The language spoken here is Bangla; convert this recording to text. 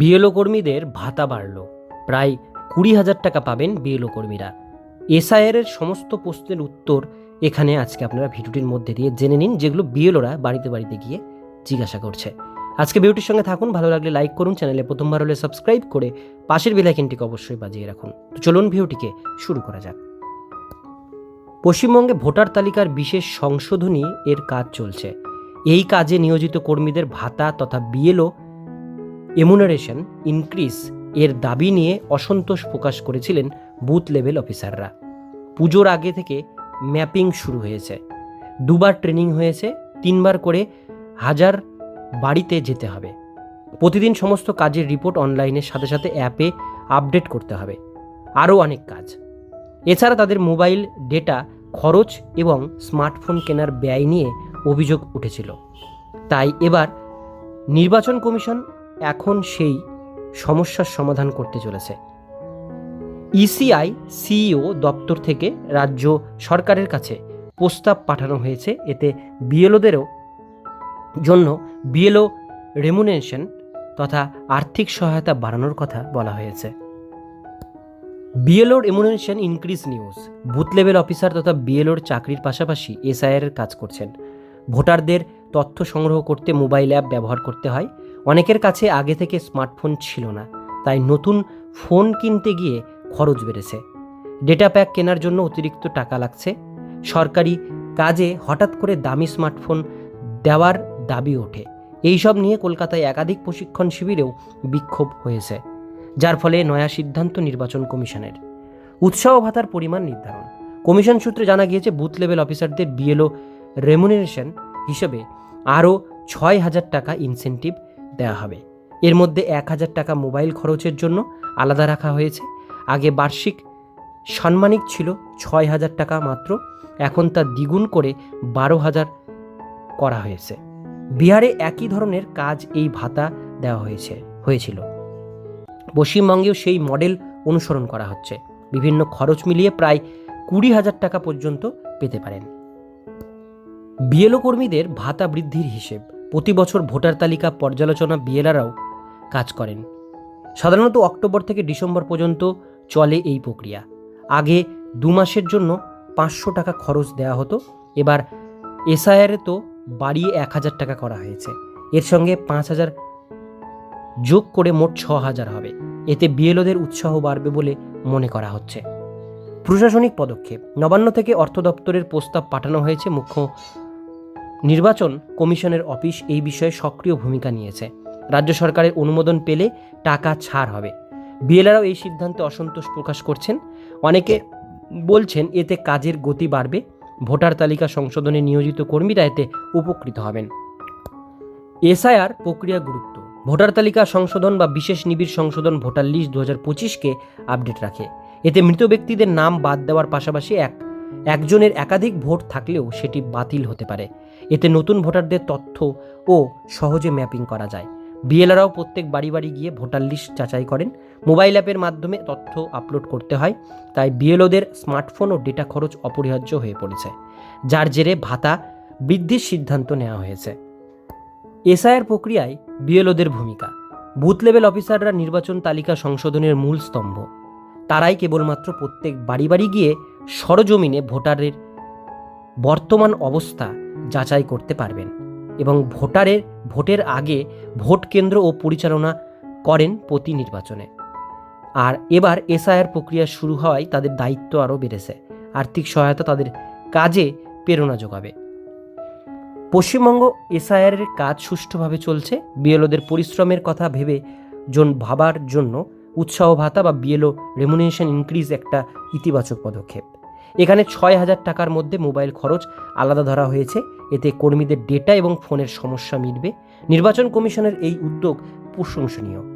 বিএলও কর্মীদের ভাতা বাড়ল। প্রায় কুড়ি হাজার টাকা পাবেন বিএলও কর্মীরা। এসআইআর এর সমস্ত প্রশ্নের উত্তর এখানে আজকে আপনারা ভিডিওটির মধ্যে দিয়ে জেনে নিন, যেগুলো বিএলওরা বাড়িতে বাড়িতে গিয়ে জিজ্ঞাসা করছে। আজকে ভিডিওটির সঙ্গে থাকুন, ভালো লাগলে লাইক করুন, চ্যানেলে প্রথমবার হলে সাবস্ক্রাইব করে পাশের বেলাইকেনটিকে অবশ্যই বাজিয়ে রাখুন। তো চলুন ভিডিওটিকে শুরু করা যাক। পশ্চিমবঙ্গে ভোটার তালিকার বিশেষ সংশোধনী এর কাজ চলছে। এই কাজে নিয়োজিত কর্মীদের ভাতা তথা বিএলও এমুনারেশন ইনক্রিজ এর দাবি নিয়ে অসন্তোষ প্রকাশ করেছিলেন বুথ লেভেল অফিসাররা। পুজোর আগে থেকে ম্যাপিং শুরু হয়েছে। দুবার ট্রেনিং হয়েছে, তিনবার করে হাজার বাড়িতে যেতে হবে। প্রতিদিন সমস্ত কাজের রিপোর্ট অনলাইনের সাথে সাথে অ্যাপে আপডেট করতে হবে। আরও অনেক কাজ। এছাড়া তাদের মোবাইল ডেটা, খরচ এবং স্মার্টফোন কেনার ব্যয় নিয়ে অভিযোগ উঠেছিল। তাই এবার নির্বাচন কমিশন এখন সেই সমস্যার সমাধান করতে চলেছে। ইসিআই সিইও দপ্তর থেকে রাজ্য সরকারের কাছে প্রস্তাব পাঠানো হয়েছে। এতে বিএলওদেরও জন্য বিএলও রেমুনেশন তথা আর্থিক সহায়তা বাড়ানোর কথা বলা হয়েছে। বিএলওর remuneration increase news. Booth level officer তথা বিএলওর চাকরির পাশাপাশি এসআইআর কাজ করছেন। ভোটারদের তথ্য সংগ্রহ করতে মোবাইল অ্যাপ ব্যবহার করতে হয়। অনেকের কাছে আগে থেকে স্মার্টফোন ছিল না, তাই নতুন ফোন কিনতে গিয়ে খরচ বেড়েছে। ডেটা প্যাক কেনার জন্য অতিরিক্ত টাকা লাগছে। সরকারি কাজে হঠাৎ করে দামি স্মার্টফোন দেওয়ার দাবি ওঠে। এইসব নিয়ে কলকাতায় একাধিক প্রশিক্ষণ শিবিরেও বিক্ষোভ হয়েছে, যার ফলে নয়া সিদ্ধান্ত নির্বাচন কমিশনের। উৎসাহ ভাতার পরিমাণ নির্ধারণ। কমিশন সূত্রে জানা গিয়েছে, বুথ লেভেল অফিসারদের বিএলও রেমুনারেশন হিসেবে আরও ছয় হাজার টাকা ইনসেন্টিভ দেওয়া হবে। এর মধ্যে এক হাজার টাকা মোবাইল খরচের জন্য আলাদা রাখা হয়েছে। আগে বার্ষিক সাম্মানিক ছিল ছয় হাজার টাকা মাত্র, এখন তা দ্বিগুণ করে বারো হাজার করা হয়েছে। বিহারে একই ধরনের কাজ এই ভাতা দেওয়া হয়েছে, হয়েছিল। পশ্চিমবঙ্গেও সেই মডেল অনুসরণ করা হচ্ছে। বিভিন্ন খরচ মিলিয়ে প্রায় কুড়ি হাজার টাকা পর্যন্ত পেতে পারেন। বিএলও কর্মীদের ভাতা বৃদ্ধির হিসেব প্রতি বছর ভোটার তালিকা পর্যালোচনা বিএলআরাও কাজ করেন। সাধারণত অক্টোবর থেকে ডিসেম্বর পর্যন্ত চলে এই প্রক্রিয়া। আগে দু মাসের জন্য পাঁচশো টাকা খরচ দেওয়া হতো, এবার এসআইআরে তো বাড়িয়ে এক হাজার টাকা করা হয়েছে। এর সঙ্গে পাঁচ হাজার যোগ করে মোট ছ হাজার হবে। এতে বিএলওদের উৎসাহ বাড়বে বলে মনে করা হচ্ছে। প্রশাসনিক পদক্ষেপ, নবান্ন থেকে অর্থ দপ্তরের প্রস্তাব পাঠানো হয়েছে মুখ্য নির্বাচন কমিশনের অফিস এই বিষয়ে সক্রিয় ভূমিকা নিয়েছে। রাজ্য সরকারের অনুমোদন পেলে টাকা ছাড় হবে। বিএলআরও এই সিদ্ধান্তে অসন্তোষ প্রকাশ করছেন। অনেকে বলছেন এতে কাজের গতি বাড়বে। ভোটার তালিকা সংশোধনে নিয়োজিত কর্মীরা এতে উপকৃত হবেন। এসআইআর প্রক্রিয়া গুরুত্ব। ভোটার তালিকা সংশোধন বা বিশেষ নিবিড় সংশোধন ভোটার লিস্ট দু হাজার পঁচিশকে আপডেট রাখে। এতে মৃত ব্যক্তিদের নাম বাদ দেওয়ার পাশাপাশি এক একজনের একাধিক ভোট থাকলেও সেটি বাতিল হতে পারে। এতে নতুন ভোটারদের তথ্য ও সহজে ম্যাপিং করা যায়। বিএলআরও প্রত্যেক বাড়ি বাড়ি গিয়ে ভোটার লিস্ট যাচাই করেন। মোবাইল অ্যাপের মাধ্যমে তথ্য আপলোড করতে হয়, তাই বিএলওদের স্মার্টফোন ও ডেটা খরচ অপরিহার্য হয়ে পড়েছে, যার জেরে ভাতা বৃদ্ধির সিদ্ধান্ত নেওয়া হয়েছে। এসআইআর প্রক্রিয়ায় বিএলওদের ভূমিকা। বুথ লেভেল অফিসাররা নির্বাচন তালিকা সংশোধনের মূল স্তম্ভ। তারাই কেবলমাত্র প্রত্যেক বাড়ি বাড়ি গিয়ে সরজমিনে ভোটারের বর্তমান অবস্থা যাচাই করতে পারবেন এবং ভোটারের, ভোটের আগে ভোট কেন্দ্র ও পরিচালনা করেন প্রতি নির্বাচনে। আর এবার এসআইআর প্রক্রিয়া শুরু হওয়ায় তাদের দায়িত্ব আরও বেড়েছে। আর্থিক সহায়তা তাদের কাজে প্রেরণা যোগাবে। পশ্চিমবঙ্গ এসআইআর এর কাজ সুষ্ঠুভাবে চলছে। বিএলওদের পরিশ্রমের কথা ভেবে জন ভাবার জন্য উৎসাহ ভাতা বা বিএলও রেমুনেশন ইনক্রিজ একটা ইতিবাচক পদক্ষেপ। এখানে ছয় হাজার টাকার মধ্যে মোবাইল খরচ আলাদা ধরা হয়েছে। এতে কর্মীদের ডেটা এবং ফোনের সমস্যা মিটবে। নির্বাচন কমিশনের এই উদ্যোগ প্রশংসনীয়।